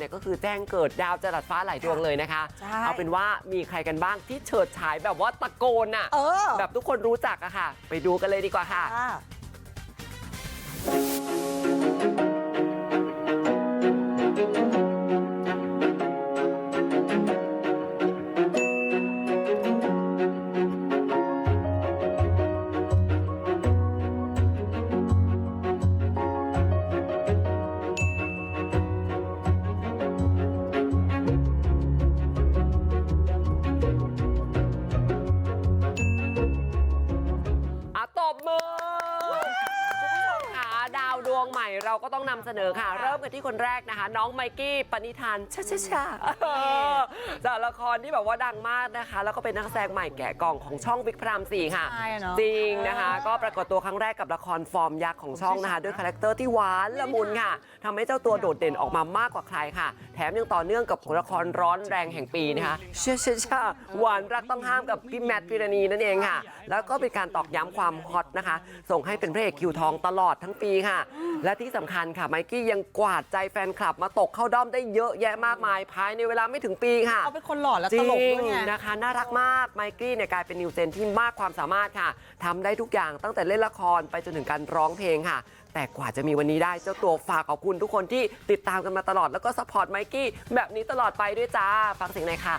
เนี่ยก็คือแจ้งเกิดดาวจรัสฟ้าหลายดวงเลยนะคะ ใช่ เอาเป็นว่ามีใครกันบ้างที่เฉิดฉายแบบว่าตะโกนอะเออ แบบทุกคนรู้จักอะค่ะ ไปดูกันเลยดีกว่าค่ะ ค่ะ ดาวดวงใหม่เราก็ต้องนำเสนอค่ะ เริ่มกันที่คนแรกนะคะ น้องไมกี้ปณิธานชาชาชาเออจากละครที่แบบว่าดังมากนะคะ แล้วก็เป็นนักแสดงใหม่แกะกล่องของช่องวิกพรามสี่ค่ะ ใช่อะเนาะจริงนะคะ ก็ปรากฏตัวครั้งแรกกับละครฟอร์มยักษ์ของช่องนะคะ ด้วยคาแรคเตอร์ที่หวานละมุนค่ะทำให้เจ้าตัวโดดเด่นออกมามากกว่าใครค่ะ แถมยังต่อเนื่องกับละครร้อนแรงแห่งปีนะคะเชื่อเชื่อเชื่อหวานรักต้องห้ามกับพี่แมทพิรณีนั่นเองค่ะ แล้วก็เป็นการตอกย้ำความฮอตนะคะ ส่งให้เป็นพระเอกคิวทองตลอดทั้งปีค่ะและที่สำคัญค่ะไมกี้ยังกวาดใจแฟนคลับมาตกเข้าด้อมได้เยอะแยะมากมายภายในเวลาไม่ถึงปีค่ะเขาเป็นคนหล่อและจตริลกงด้วยไงนะคะน่ารักมากไมกี้เนี่ยกลายเป็นนิวเจนที่มากความสามารถค่ะทำได้ทุกอย่างตั้งแต่เล่นละครไปจนถึงการร้องเพลงค่ะแต่กว่าจะมีวันนี้ได้เจ้าตัวฝากขอบคุณทุกคนที่ติดตามกันมาตลอดแล้วก็สปอร์ตไมกี้แบบนี้ตลอดไปด้วยจ้า ฟังเสียงหน่อยค่ะ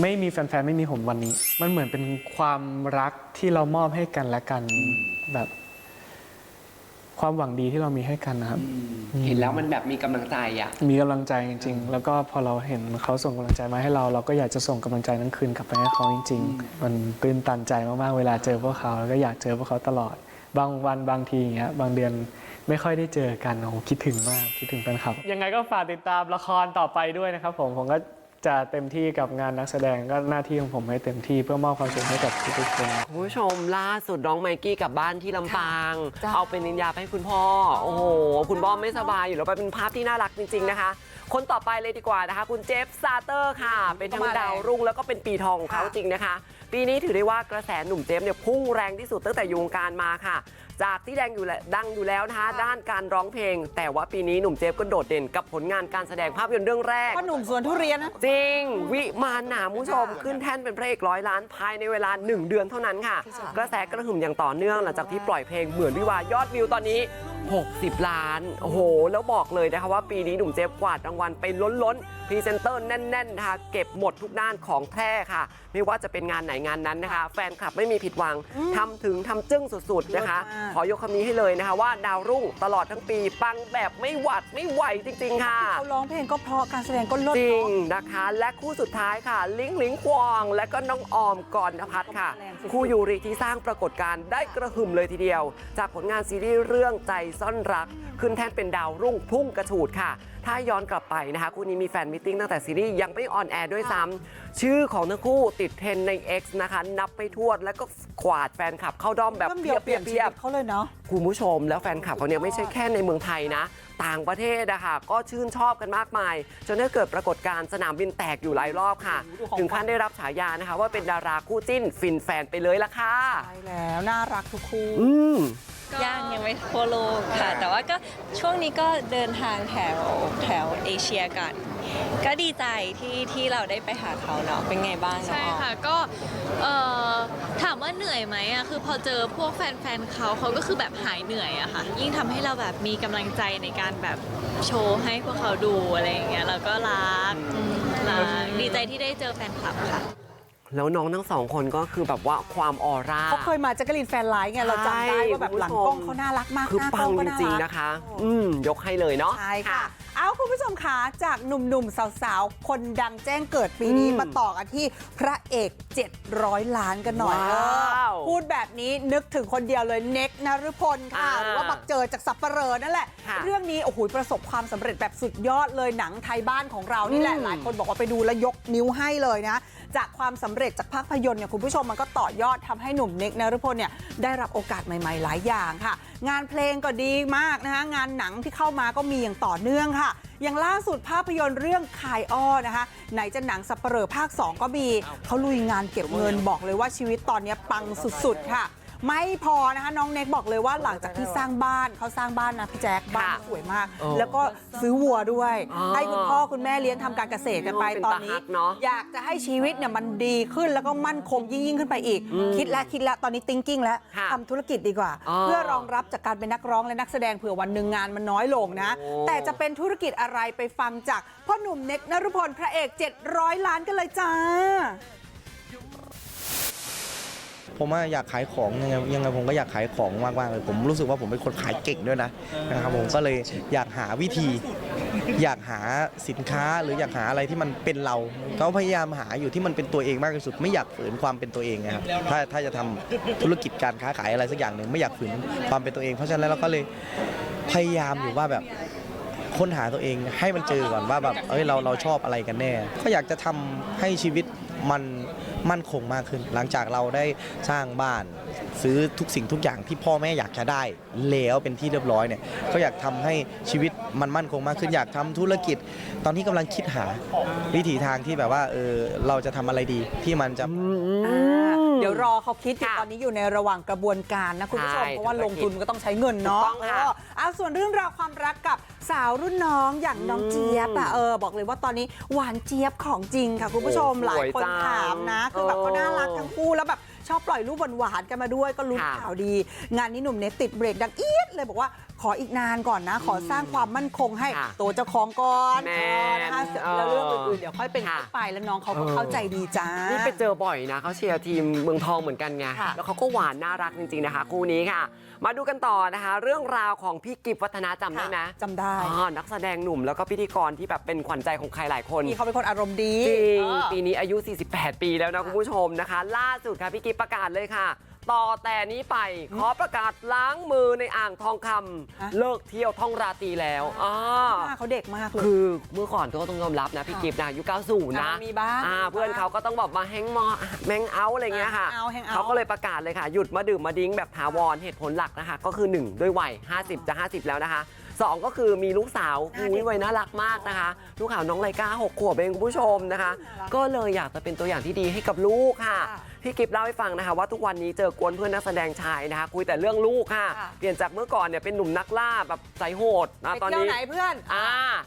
ไม่มีแฟนๆ ไม่มีผมวันนี้ มันเหมือนเป็นความรักที่เรามอบให้กันและกันแบบ ความหวังดีที่เรามีให้กันนะครับ เห็นแล้วมันแบบมีกำลังใจอะ มีกำลังใจจริง ๆ แล้วก็พอเราเห็นเขาส่งกำลังใจมาให้เรา เราก็อยากจะส่งกำลังใจนั้นคืนกลับไปให้เขาจริง ๆ มันตื้นตันใจมากๆ เวลาเจอพวกเขาแล้วก็อยากเจอพวกเขาตลอด บางวันบางทีอย่างเงี้ยบางเดือนไม่ค่อยได้เจอกันโอ้โหคิดถึงมากคิดถึงแฟนคลับยังไงก็ฝากติดตามละครต่อไปด้วยนะครับผมผมก็ จะเต็มที่กับงานนักแสดงก็หน้าที่ของผมให้เต็มที่เพื่อมอบความสุขให้กับทุกๆคน คุณผู้ชมล่าสุดน้องไมกี้กลับบ้านที่ลำปาง จ้ะ เอาเป็นนินยาไปให้คุณพ่อ โอ้โห คุณพ่อไม่สบายอยู่แล้วเป็นภาพที่น่ารักจริง ๆนะคะ คนต่อไปเลยดีกว่านะคะ คุณเจฟซาเตอร์ค่ะ เป็นทั้งดาวรุ่งแล้วก็เป็นปีทองของเขาจริงนะคะ ปีนี้ถือได้ว่ากระแสหนุ่มเจฟเนี่ยพุ่งแรงที่สุดตั้งแต่อยู่วงการมาค่ะ จากที่แดงอยู่แล้วดังอยู่แล้วนะคะด้านการร้องเพลง แต่ว่าปีนี้หนุ่มเจฟก็โดดเด่นกับผลงานการแสดงภาพยนตร์เรื่องแรกก็หนุ่มสวนทุเรียนนะ จริง วิมานหนาคุณผู้ชม ขึ้นแท่นเป็นพระเอกร้อยล้านภายในเวลา 1 เดือนเท่านั้นค่ะ กระแสกระหึ่มอย่างต่อเนื่องหลังจากที่ปล่อยเพลงเหมือนวิวายอดวิวตอนนี้60 ล้าน โอ้โห แล้วบอกเลยนะคะว่าปีนี้หนุ่มเจฟกวาดรางวัลไปล้นๆพรีเซนเตอร์แน่นๆนะคะเก็บหมดทุกด้านของแท้ค่ะ ไม่ว่าจะเป็นงานไหนงานนั้นนะคะ แฟนคลับไม่มีผิดหวังทำถึงทำจึ้งสุดๆนะคะเลิศมากขอยกคำนี้ให้เลยนะคะว่าดาวรุ่งตลอดทั้งปี ปังแบบไม่หวัดไม่ไหวจริง ๆ ค่ะเขาร้องเพลงก็เพราะการแสดงก็เลิศจริงเนาะนะคะ และคู่สุดท้ายค่ะ ลิงลิงควอง และก็น้องออมก่อนนภัทรค่ะแรงสุดๆ คู่ยูริที่สร้างปรากฏการณ์ได้กระหึ่มเลยทีเดียว จากผลงานซีรีส์เรื่องใจซ่อนรัก ขึ้นแท่นเป็นดาวรุ่งพุ่งกระฉูดค่ะ ถ้าย้อนกลับไปนะคะคู่นี้มีแฟนมิทติ้งตั้งแต่ซีรีส์ยังไม่ออนแอร์ด้วยซ้ำชื่อของทั้งคู่ติดเทรนด์ใน X นะคะ นับไปทั่วแล้วก็กวาดแฟนคลับเข้าด้อมแบบเรื่องเพีเดียยวบเปลี่ยนชีเพียวิบตเขาเลยเนาะ คุณผู้ชมแล้วแฟนคลับเขาเนี่ยไม่ใช่แค่ในเมืองไทยนะ ต่างประเทศอะค่ะก็ชื่นชอบกันมากมาย จนได้เกิดปรากฏการณ์สนามบินแตกอยู่หลายรอบค่ะดูของ ถึงขั้นได้รับฉายานะคะ ว่าเป็นดาราคู่จิ้นฟินแฟนไปเลยละค่ะ ใช่แล้ว น่ารักทุกคู่ อืม ย่างยังไม่ทั่วโลกค่ะ แต่ว่าก็ช่วงนี้ก็เดินทางแถวแถวเอเชียกัน ก็ดีใจที่ที่เราได้ไปหาเขาเนาะเป็นไงบ้างเนาะใช่ค่ะ ก็เอ่อถามว่าเหนื่อยไหมอะคือพอเจอพวกแฟนๆเขาเขาก็คือแบบหายเหนื่อยอะค่ะ ยิ่งทำให้เราแบบมีกำลังใจในการแบบโชว์ให้พวกเขาดูอะไรอย่างเงี้ยแล้วก็รักอืมรักดีใจที่ได้เจอแฟนคลับค่ะ แล้วน้องทั้งสองคนก็คือแบบว่าความออร่า เขาเคยมาแจ็คกะลินแฟนไลน์ไงเราจำได้ว่าแบบหลังกล้องเขาน่ารักมากคือหน้าปักล้งองก็จน่าริงรัๆกนะคะ อืมยกให้เลยเนาะ ใช่ค่ะ เอาคุณผู้ชมคะจากหนุ่มๆ สาวๆ คนดังแจ้งเกิดปีนี้อืมมาต่อกันที่พระเอก 700 ล้านกันหน่อยว้าวเออพูดแบบนี้นึกถึงคนเดียวเลยเน็กนฤพลค่ะ อ่าหรือว่าบักเจอจากสับปะเหรอนั่นแหละ ค่ะเรื่องนี้โอ้โหประสบความสำเร็จแบบสุดยอดเลยหนังไทยบ้านของเรานี่แหละ อืม หลายคนบอกว่าไปดูแล้วยกนิ้วให้เลยนะ จากความสำเร็จจากภาพยนตร์เนี่ยคุณผู้ชมมันก็ต่อยอดทำให้หนุ่มเน็กนฤพลเนี่ยได้รับโอกาสใหม่ ๆ หลายอย่างค่ะ งานเพลงก็ดีมากนะคะงานหนังที่เข้ามาก็มีอย่างต่อเนื่องค่ะอย่างล่าสุดภาพยนตร์เรื่องคายอ้อนะคะ ไหนจะหนังสัปเหร่อภาค 2 ก็มีเขาลุยงานเก็บเงินบอกเลยว่าชีวิตตอนนี้ปังสุดๆค่ะ ไม่พอนะคะน้องเน็กบอกเลยว่าหลังจากที่สร้างบ้านเขาสร้างบ้านนะพี่แจ๊คบ้านสวยมากเออแล้วก็ซื้อวัวด้วยอ๋อให้คุณพ่อคุณแม่เลี้ยงทำการเกษตรกันไปเป็นตอนตานี้ฮักเนอะอยากจะให้ชีวิตเนี่ยมันดีขึ้นแล้วก็มั่นคงยิ่งยิ่งขึ้นไปอีก คิดแล้วคิดแล้วตอนนี้ thinking แล้วค่ะทำธุรกิจดีกว่าอ๋อเพื่อรองรับจากการเป็นนักร้องและนักแสดงเผื่อวันหนึ่งงานมันน้อยลงนะโอ้แต่จะเป็นธุรกิจอะไรไปฟังจากพ่อหนุ่มเน็กนรุพลพระเอก 700 ล้านกันเลยจ้า ผมว่าอยากขายของยังไงยังไงผมก็อยากขายของมากๆเลยผมรู้สึกว่าผมเป็นคนขายเก่งด้วยนะนะครับผมก็เลยอยากหาวิธี อยากหาสินค้าหรืออยากหาอะไรที่มันเป็นเราก็พยายามหาอยู่ที่มันเป็นตัวเองมากที่สุด ไม่อยากฝืนความเป็นตัวเองนะครับถ้าถ้าจะทำธุรกิจการค้าขายอะไรสักอย่างหนึ่งไม่อยากฝืนความเป็นตัวเองเพราะฉะนั้นแล้วเราก็เลยพยายามอยู่ว่าแบบ ค้นหาตัวเองให้มันเจอก่อนว่าแบบเอ้ยเราเราชอบอะไรกันแน่ ก็อยากจะทำให้ชีวิตมันมั่นคงมากขึ้น หลังจากเราได้สร้างบ้าน ซื้อทุกสิ่งทุกอย่างที่พ่อแม่อยากจะได้แล้วเป็นที่เรียบร้อยเนี่ยก็อยากทำให้ชีวิตมันมั่นคงมากขึ้น อยากทำธุรกิจ ตอนนี้กำลังคิดหาวิถีทางที่แบบว่าเออเราจะทำอะไรดีที่มันจะ เดี๋ยวรอเขาคิดอยู่ค่ะตอนนี้อยู่ในระหว่างกระบวนการนะคุณผู้ชมใช่เพราะว่าลงทุนมันก็ต้องใช้เงินเนาะถูกต้องค่ะเออเอาส่วนเรื่องราวความรักกับสาวรุ่นน้องอย่างน้องเจี๊ยบอะเออบอกเลยว่าตอนนี้หวานเจี๊ยบของจริงค่ะคุณผู้ชมโอ้หลายคนสวยจังถามนะคือแบบเขาน่ารักเออทั้งคู่แล้วแบบ ชอบปล่อยรูปหวานๆกันมาด้วยก็ลุ้นค่ะข่าวดี งานนี้หนุ่มเน็ตติดเบรกดังเอียดเลยบอกว่าขออีกนานก่อนนะ ขอสร้างความมั่นคงให้ค่ะตัวเจ้าของก่อนแม่เออนะคะแล้วเรื่องอื่นๆเดี๋ยวค่อยเป็นค่ะค่อยไปแล้วน้องเขาก็เออเข้าใจดีจ้านี่ไปเจอบ่อยนะเขาเชียร์ทีมเมืองทองเหมือนกันไงค่ะแล้วเขาก็หวานน่ารักจริงๆนะคะ คู่นี้ค่ะ มาดูกันต่อนะคะ เรื่องราวของพี่กิฟวัฒนาจำได้ไหมจำได้อ๋อนักแสดงหนุ่มแล้วก็พิธีกรที่แบบเป็นขวัญใจของใครหลายคนพี่เขาเป็นคนอารมณ์ดีจริงเออ ปีนี้อายุ 48 ปีแล้วนะคุณผู้ชมนะคะ ล่าสุดค่ะพี่กิฟประกาศเลยค่ะ ต่อแต่นี้ไป ขอประกาศล้างมือในอ่างทองคำฮะเลิกเที่ยวท่องราตรีแล้วอ่าหน้าเขาเด็กมากเลยคือเมื่อก่อนก็ต้องยอมรับนะพี่กิฟนะอายุ90 นะอ่ามีบ้างอ่ามีบ้างเพื่อนเขาก็ต้องบอกมาแฮงมอแมงเอาอะไรเงี้ยค่ะอ่า hang out hang out เขาก็เลยประกาศเลยค่ะ หยุดมาดื่มมาดิ้งแบบถาวรเหตุผลหลักนะคะ ก็คือ 1 ด้วยวัย 50 จะ 50 แล้วนะคะ2ก็คือมีลูกสาวอุ้ยวัยน่ารักมากนะคะ ลูกสาวน้องไลกา6ขวบเองคุณผู้ชมนะคะ ก็เลยอยากจะเป็นตัวอย่างที่ดีให้กับลูกค่ะค่ะพี่กิฟเล่าให้ฟังนะคะว่าทุกวันนี้เจอกวนเพื่อนนักแสดงชายนะคะ คุยแต่เรื่องลูกค่ะค่ะเปลี่ยนจากเมื่อก่อนเนี่ยเป็นหนุ่มนักล่าแบบใจโหดนะไปตอนเที่ยวนี้ไหนเพื่อนอ่า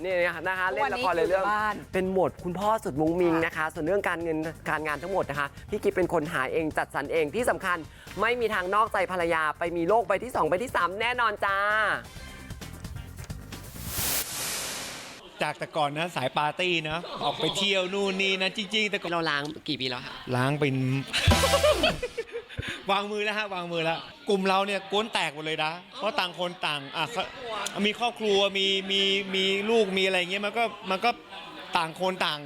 เนี่ยนะคะทุเล่กวันนละนี้ครเลยเรื่องอยู่บ้านเป็นโหมดคุณพ่อสุดมุ้งมิงค่ะนะคะ ส่วนเรื่องการเงินการงานทั้งหมดนะคะพี่กิฟเป็นคนหาเองจัดสรรเองที่สำคัญ ไม่มีทางนอกใจภรรยาไปมีโรคใบที่2ใบที่ 3 แน่นอนจ้า จากแต่ก่อนนะสายปาร์ตี้นะออกไปเที่ยวนู่นนี่นะจริงๆแต่ก่อนเราล้างกี่ปีแล้วคะล้างเป็น วางมือแล้วฮะวางมือแล้ว กลุ่มเราเนี่ยกวนแตกหมดเลยนะเพราะต่างคนต่างอะเขามีครอบครัวมีมีมีลูกมีอะไรเงี้ยมันก็มันก็ต่างคนต่าง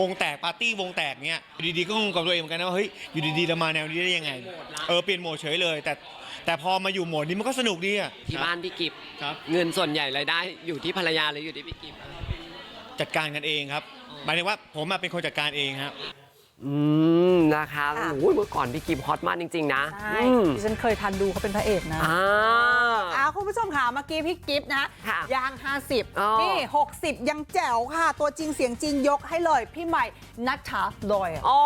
วงแตกปาร์ตี้วงแตกเงี้ยอยู่ดีๆก็งงกับตัวเองเหมือนกันนะว่าเฮ้ยอยู่ดีๆเรามาแนวนี้ได้ยังไง เออเปลี่ยนโหมดเฉยเลย แต่ แต่พอมาอยู่โหมดนี้มันก็สนุกดีอะ ที่บ้านพี่กิฟครับ เงินส่วนใหญ่รายได้อยู่ที่ภรรยาหรืออยู่ที่พี่กิฟจัดการกันเองครับ หมายถึงว่าผมอะเป็นคนจัดการเองครับ อืมนะคะค่ะ โอ้ยเมื่อก่อนพี่กิฟฮอตมากจริง ๆ นะใช่อืมดิฉันเคยทันดูเขาเป็นพระเอกนะ อ่าอ้าว คุณผู้ชมค่ะเมื่อกี้พี่กิฟต์นะค่ะย่างอ๋อ50 นี่ 60 ยังแจ๋วค่ะ ตัวจริงเสียงจริงยกให้เลยพี่ใหม่นัทชาดอยอ๋อ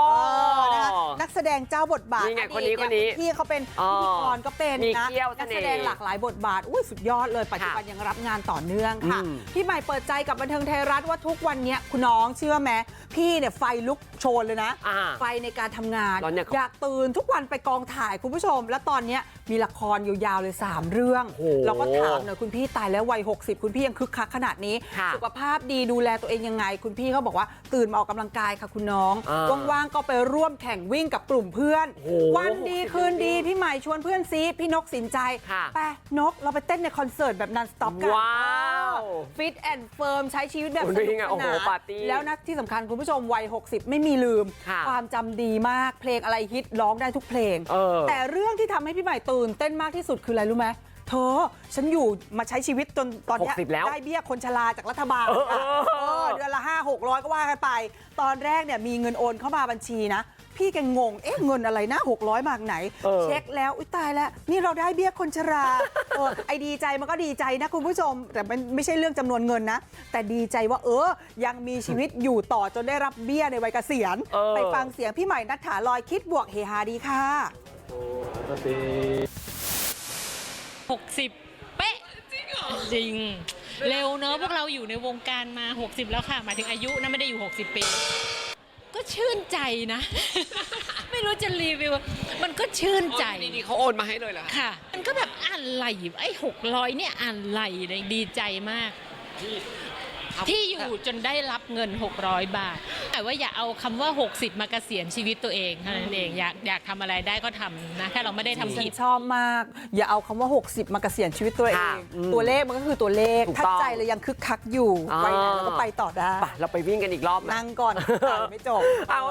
นะคะนักแสดงเจ้าบทบาทนี่ไงอดีตคนนี้เยคนนี้พี่เขาเป็นอ๋อพิธีกรก็เป็นมีนะเขี้ยวเสนักน่ห์แสดงหลากหลายบทบาทอุ้ยสุดยอดเลยปัจจุบันยังรับงานต่อเนื่องค่ะอืมพี่ใหม่เปิดใจกับบันเทิงไทยรัฐว่าทุกวันเนี้ยคุณน้องเชื่อไหมพี่เนี่ยไฟลุกโชนเลยนะอ่าไฟในการทำงานร้อนอย่างอยากตื่นทุกวันไปกองถ่ายคุณผู้ชม แล้วตอนเนี้ยมีละครยาวๆเลย 3 เรื่องโอ้โหเราก็ถามหน่อยคุณพี่ตายแล้ววัย60คุณพี่ยังคึกคักขนาดนี้ค่ะสุขภาพดีดูแลตัวเองยังไง คุณพี่เขาบอกว่าตื่นมาออกกำลังกายค่ะคุณน้องอ่าว่างๆก็ไปร่วมแข่งวิ่งกับกลุ่มเพื่อนโอ้โหวันดีคืนดีพี่ใหม่ชวนเพื่อนซีพี่นกสินใจค่ะไปนกเราไปเต้นในคอนเสิร์ตแบบนันสต็อปกันว้าวฟิตแอนด์เฟิร์มใช้ชีวิตแบบโอ้สโหนุกนี่ไงสโอ้โหนานปาร์ตี้แล้วนะที่สำคัญคุณผู้ชมวัย 60 ไม่มีลืมค่ะความจำดีมากเพลงอะไรฮิตร้องได้ทุกเพลงเออแต่เรื่องที่ทำให้พี่ใหม่ตื่นเต้นมากที่สุดคืออะไรรู้ไหม เธอฉันอยู่มาใช้ชีวิตจนตอนเนี้ย60แล้วได้เบี้ยคนชราจากรัฐบาลเออค่ะเออ เออเดือนละห้าหกร้อยก็ว่ากันไป ตอนแรกเนี่ยมีเงินโอนเข้ามาบัญชีนะ พี่แกงง เอ๊ะเงินอะไรนะ600มากไหน เออ เช็คแล้วอุ้ยตายแล้ว นี่เราได้เบี้ยคนชราเออไอดีใจมันก็ดีใจนะคุณผู้ชม แต่มันไม่ใช่เรื่องจำนวนเงินนะ แต่ดีใจว่าเออ ยังมีชีวิตอยู่ต่อจนได้รับเบี้ยในวัยเกษียณ เออ ไปฟังเสียงพี่ใหม่นัทถาลอยคิดบวกเฮฮาดีค่ะ 60 เป๊ะ จริงเหรอ จริง เร็วเนอะพวกเราอยู่ในวงการมา 60 แล้วค่ะ หมายถึงอายุนะไม่ได้อยู่ 60 ปี ก็ชื่นใจนะ ไม่รู้จะรีวิว มันก็ชื่นใจ ดีๆเขาโอนมาให้เลยเหรอคะค่ะ มันก็แบบอ่านไหลไอ้หกร้อยเนี่ยอ่านไหลเลยดีใจมาก ที่อยู่จนได้รับเงิน 600 บาท แต่ว่าอย่าเอาคำว่า 60 มาเกษียณชีวิตตัวเองเท่านั้นเองอยากอยากทำอะไรได้ก็ทำนะถ้าเราไม่ได้ทำฉัผินดชอบมาก อย่าเอาคำว่า 60 มาเกษียณชีวิตตัวเอค่ะงอืมตัวเลขมันก็คือตัวเลขถูกถ้าต้องใจเรายังคึกคักอยู่อ่า ไปไหนเราก็ไปต่อได้ ไปเราไปวิ่งกันอีกรอบไหม นั่งก่อนไม่จบ เอา